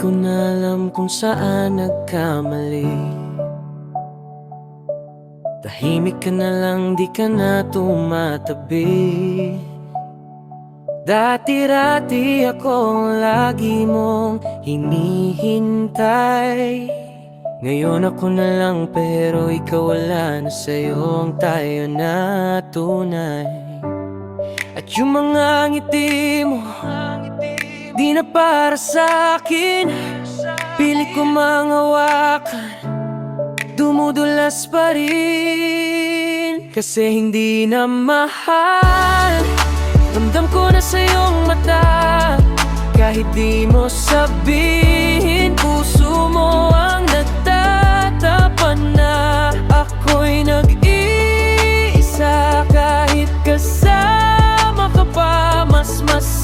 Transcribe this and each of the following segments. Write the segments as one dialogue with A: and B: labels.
A: kung saan nagkamali. Tahimik ka na lang, di ka na tumatabi. Dati-rati ako lagi mong hinihintay. Ngayon ako na lang pero ikaw wala na sa'yo ang tayo na tunay. At yung mga ngiti mo Di na para sa'kin Pilit ko mangawakan. Dumudulas pa rin. Kasi hindi na mahal. Ramdam ko na sa iyong mata. Kahit di mo sabihin Puso mo ang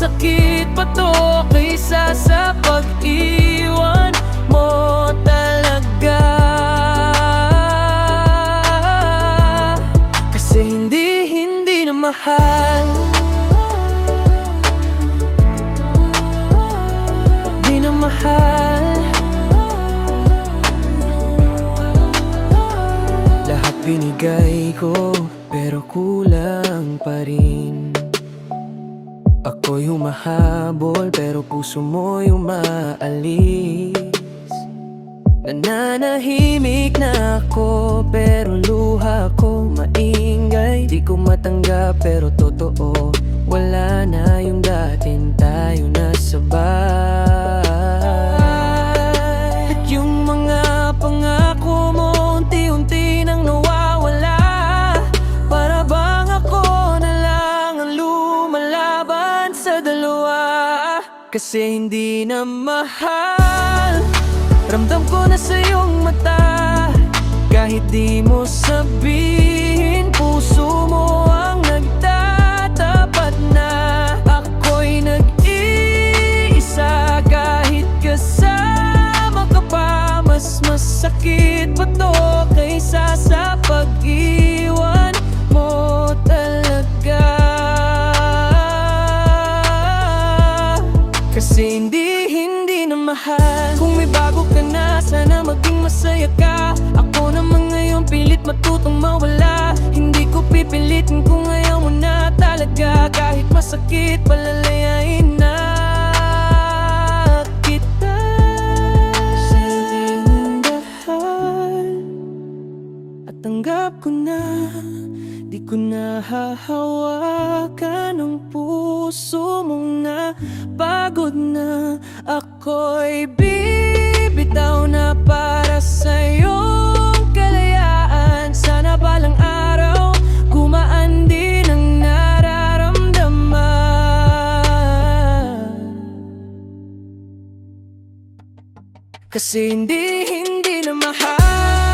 A: masakit pa to Kaysa sa pag-iwan mo talaga. Kasi hindi, hindi na mahal. Di na mahal. Lahat binigay ko Pero kulang pa rin Ako'y humahabol Pero puso mo'y umaalis. Nananahimik na ako Pero luha ko maingay Di ko matanggap pero totoo Kasi hindi na mahal. Ramdam ko na sa iyong mata. Kahit di mo sabihin Puso mo ang nagtatapat na Ako'y nag-iisa. Kahit kasama ka pa Mas masakit pa to Kaysa sa pag-iwan masaya ka. Ako naman ngayon pilit matutong mawala. Hindi ko pipilitin kung ayaw mo na talaga. Kahit masakit, palalayain na kita. Sa At tanggap ko na Di ko na hahawakan ang puso mong na Pagod na ako'y Kasi hindi, hindi na mahal